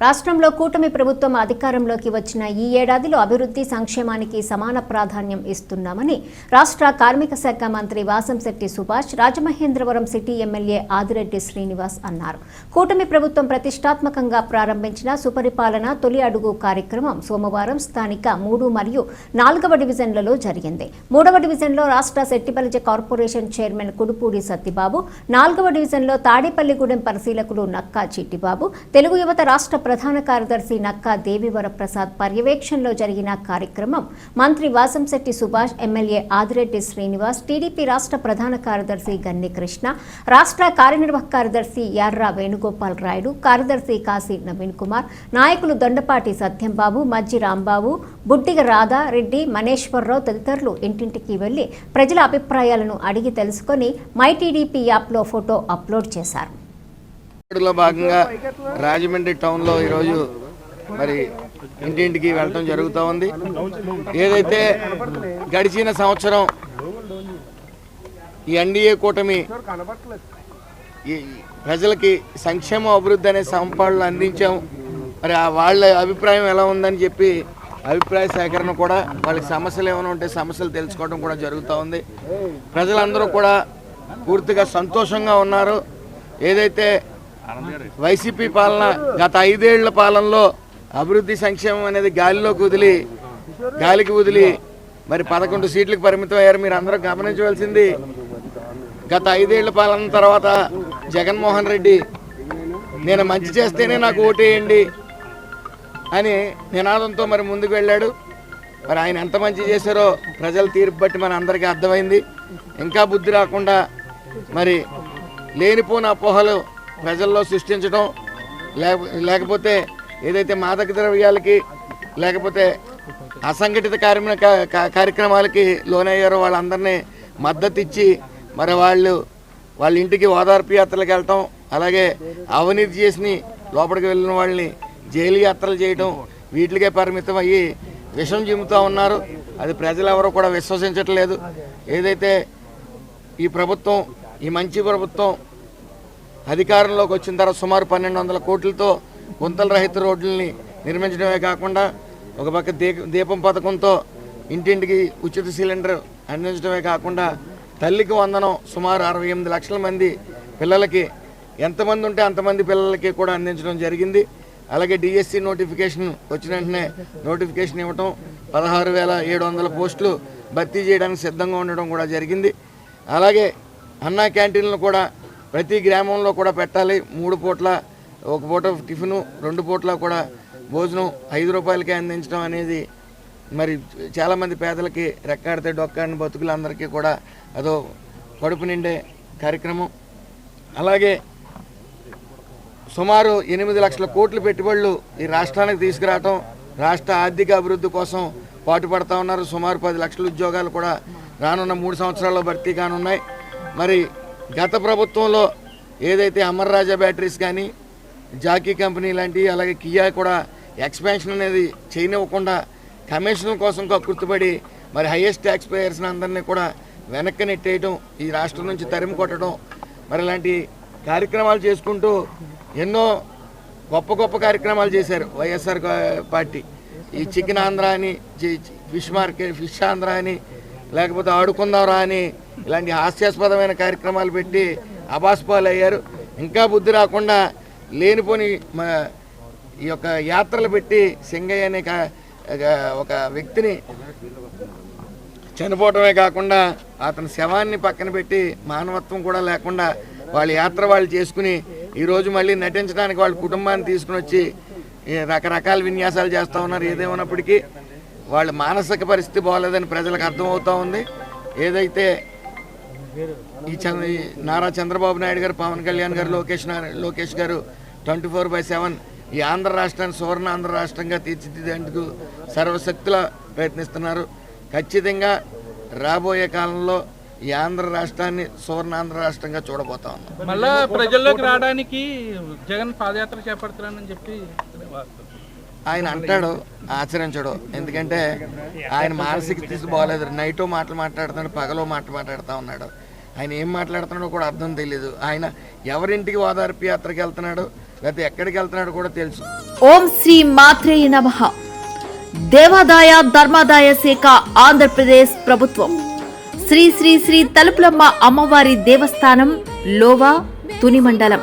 రాష్ట్రంలో కూటమి ప్రభుత్వం అధికారంలోకి వచ్చిన ఈ ఏడాదిలో అభివృద్ధి సంక్షేమానికి సమాన ప్రాధాన్యం ఇస్తున్నామని రాష్ట్ర కార్మిక శాఖ మంత్రి వాసంశెట్టి సుభాష్ రాజమహేంద్రవరం సిటీ ఎమ్మెల్యే ఆదిరెడ్డి శ్రీనివాస్ అన్నారు. కూటమి ప్రభుత్వం ప్రతిష్టాత్మకంగా ప్రారంభించిన సుపరిపాలన తొలి అడుగు కార్యక్రమం సోమవారం స్థానిక మూడు మరియు నాలుగవ డివిజన్లలో జరిగింది. మూడవ డివిజన్లో రాష్ట్ర శెట్టిబలిజ కార్పొరేషన్ చైర్మన్ కుడుపూడి సత్తిబాబు నాలుగవ డివిజన్లో తాడేపల్లిగూడెం పరిశీలకులు నక్కా చిట్టిబాబు తెలుగు యువత రాష్ట్ర ప్రధాన కార్యదర్శి నక్కా దేవివర ప్రసాద్ పర్యవేక్షణలో జరిగిన కార్యక్రమం మంత్రి వాసంశెట్టి సుభాష్ ఎమ్మెల్యే ఆదిరెడ్డి శ్రీనివాస్ టీడీపీ రాష్ట్ర ప్రధాన కార్యదర్శి గన్ని కృష్ణ రాష్ట్ర కార్యనిర్వాహక కార్యదర్శి యార్రా వేణుగోపాల్ రాయుడు కార్యదర్శి కాశీ నవీన్ కుమార్ నాయకులు దొండపాటి సత్యంబాబు మజ్జి రాంబాబు బుడ్డిగ రాధా రెడ్డి మనేశ్వరరావు తదితరులు ఇంటింటికి వెళ్ళి ప్రజల అభిప్రాయాలను అడిగి తెలుసుకొని మై టీడీపీ యాప్లో ఫోటో అప్లోడ్ చేశారు. లో భాగంగా రాజమండ్రి టౌన్లో ఈరోజు మరి ఇంటింటికి వెళ్ళటం జరుగుతూ ఉంది. ఏదైతే గడిచిన సంవత్సరం ఈ ఎన్డీఏ కూటమి ఈ ప్రజలకి సంక్షేమ అభివృద్ధి అనే సంపాళ్ళు అందించాం. మరి ఆ వాళ్ళ అభిప్రాయం ఎలా ఉందని చెప్పి అభిప్రాయ సేకరణ కూడా వాళ్ళకి సమస్యలు ఏమైనా ఉంటే సమస్యలు తెలుసుకోవడం కూడా జరుగుతూ ఉంది. ప్రజలందరూ కూడా పూర్తిగా సంతోషంగా ఉన్నారు. ఏదైతే వైసీపీ పాలన గత ఐదేళ్ళ పాలనలో అభివృద్ధి సంక్షేమం అనేది గాలిలోకి వదిలి గాలికి వదిలి మరి పదకొండు సీట్లకు పరిమితం అయ్యారు మీరు అందరూ గమనించవలసింది గత ఐదేళ్ళ పాలన తర్వాత జగన్మోహన్ రెడ్డి నేను మంచి చేస్తేనే నాకు ఓటేయండి అని నినాదంతో మరి ముందుకు వెళ్ళాడు. మరి ఆయన ఎంత మంచి చేశారో ప్రజల తీర్పు బట్టి మన అందరికీ అర్థమైంది. ఇంకా బుద్ధి రాకుండా మరి లేనిపోని అపోహలు ప్రజల్లో సృష్టించడం లేక- లేకపోతే ఏదైతే మాదక ద్రవ్యాలకి లేకపోతే అసంఘటిత కార్మిక కార్యక్రమాలకి లోనయ్యారో వాళ్ళందరినీ మద్దతు ఇచ్చి మరి వాళ్ళు వాళ్ళ ఇంటికి ఓదార్పు యాత్రలకు వెళ్ళటం అలాగే అవినీతి చేసి లోపలికి వెళ్ళిన వాళ్ళని జైలు యాత్రలు చేయటం వీటికే పరిమితం అయ్యి విషం చిమ్ముతూ ఉన్నారు. అది ప్రజలు ఎవరు కూడా విశ్వసించట్లేదు. ఏదైతే ఈ ప్రభుత్వం ఈ మంచి ప్రభుత్వం అధికారంలోకి వచ్చిన తర్వాత సుమారు పన్నెండు వందల కోట్లతో గుంతల రహిత రోడ్లని నిర్మించడమే కాకుండా ఒక పక్క దీపం పథకంతో ఇంటింటికి ఉచిత సిలిండర్ అందించడమే కాకుండా తల్లికి వందనం సుమారు అరవై ఎనిమిది లక్షల మంది పిల్లలకి ఎంతమంది ఉంటే అంతమంది పిల్లలకి కూడా అందించడం జరిగింది. అలాగే డిఎస్సి నోటిఫికేషన్ వచ్చిన వెంటనే నోటిఫికేషన్ ఇవ్వటం పదహారు వేల ఏడు వందల పోస్టులు భర్తీ చేయడానికి సిద్ధంగా ఉండడం కూడా జరిగింది. అలాగే అన్నా క్యాంటీన్లు కూడా ప్రతి గ్రామంలో కూడా పెట్టాలి. మూడు పూట్ల ఒక పూట టిఫిను రెండు పూట్ల కూడా భోజనం ఐదు రూపాయలకే అందించడం అనేది మరి చాలామంది పేదలకి రెక్కాడితే డొక్కాడిన బతుకులందరికీ కూడా అదో కడుపు నిండే కార్యక్రమం. అలాగే సుమారు ఎనిమిది లక్షల కోట్లు పెట్టుబడులు ఈ రాష్ట్రానికి తీసుకురావటం రాష్ట్ర ఆర్థిక అభివృద్ధి కోసం పాటుపడతా ఉన్నారు. సుమారు పది లక్షల ఉద్యోగాలు కూడా రానున్న మూడు సంవత్సరాల్లో భర్తీ కానున్నాయి. మరి గత ప్రభుత్వంలో ఏదైతే అమర్ రాజా బ్యాటరీస్ కానీ జాకీ కంపెనీ లాంటివి అలాగే కియా కూడా ఎక్స్పాన్షన్ అనేది చేయనివ్వకుండా కమిషన్ల కోసం గుర్తుపడి మరి హైయెస్ట్ ట్యాక్స్ పేయర్స్ని అందరినీ కూడా వెనక్కి నెట్టేయటం ఈ రాష్ట్రం నుంచి తరిమి కొట్టడం మరి ఇలాంటి కార్యక్రమాలు చేసుకుంటూ ఎన్నో గొప్ప గొప్ప కార్యక్రమాలు చేశారు వైఎస్ఆర్ పార్టీ. ఈ చికెన్ ఆంధ్ర అని ఫిష్ మార్కెట్ ఫిష్ ఆంధ్ర అని లేకపోతే ఆడుకుందాంరా అని ఇలాంటి హాస్యాస్పదమైన కార్యక్రమాలు పెట్టి అబాస్పాలు అయ్యారు ఇంకా బుద్ధి రాకుండా లేనిపోని ఈ యొక్క యాత్రలు పెట్టి సింగయ్య అనే ఒక వ్యక్తిని చనిపోవటమే కాకుండా అతని శవాన్ని పక్కన పెట్టి మానవత్వం కూడా లేకుండా వాళ్ళ యాత్ర వాళ్ళు చేసుకుని ఈరోజు మళ్ళీ నటించడానికి వాళ్ళ కుటుంబాన్ని తీసుకుని వచ్చి రకరకాల విన్యాసాలు చేస్తూ ఉన్నారు. ఏదేమన్నప్పటికీ వాళ్ళ మానసిక పరిస్థితి బాగలేదని ప్రజలకు అర్థమవుతూ ఉంది. ఏదైతే ఈ చంద్ర ఈ నారా చంద్రబాబు నాయుడు గారు పవన్ కళ్యాణ్ గారు లోకేష్ లోకేష్ గారు ట్వంటీ ఫోర్ బై సెవెన్ ఈ ఆంధ్ర రాష్ట్రాన్ని సువర్ణ ఆంధ్ర రాష్ట్రంగా తీర్చిదిద్దేందుకు సర్వశక్తుల ప్రయత్నిస్తున్నారు. ఖచ్చితంగా రాబోయే కాలంలో ఈ ఆంధ్ర రాష్ట్రాన్ని సువర్ణ ఆంధ్ర రాష్ట్రంగా చూడబోతా ఉన్నాం. మళ్ళా ప్రజల్లోకి రావడానికి జగన్ పాదయాత్ర చేపడుతున్నానని చెప్పి ఆయన అంటాడు ఆచరించడు. ఎందుకంటే ఆయన మానసిక స్థితి బాగోలేదు నైటో మాటలు మాట్లాడుతున్నాడు పగలో మాట మాట్లాడుతూ ఉన్నాడు. ఆయన ఏం మాట్లాడుతున్నాడో కూడా అర్థం తెలియదు ఆయన ఎవరింటికి ఓదార్పు యాత్రకి వెళ్తున్నాడు లేకపోతే ఎక్కడికి వెళ్తున్నాడో కూడా తెలుసు. ఓం శ్రీ మాత్రేయ నమః. దేవాదాయ ధర్మాదాయ శాఖ ఆంధ్రప్రదేశ్ ప్రభుత్వం. శ్రీ శ్రీ శ్రీ తలుపులమ్మ అమ్మవారి దేవస్థానం లోవా తుని మండలం.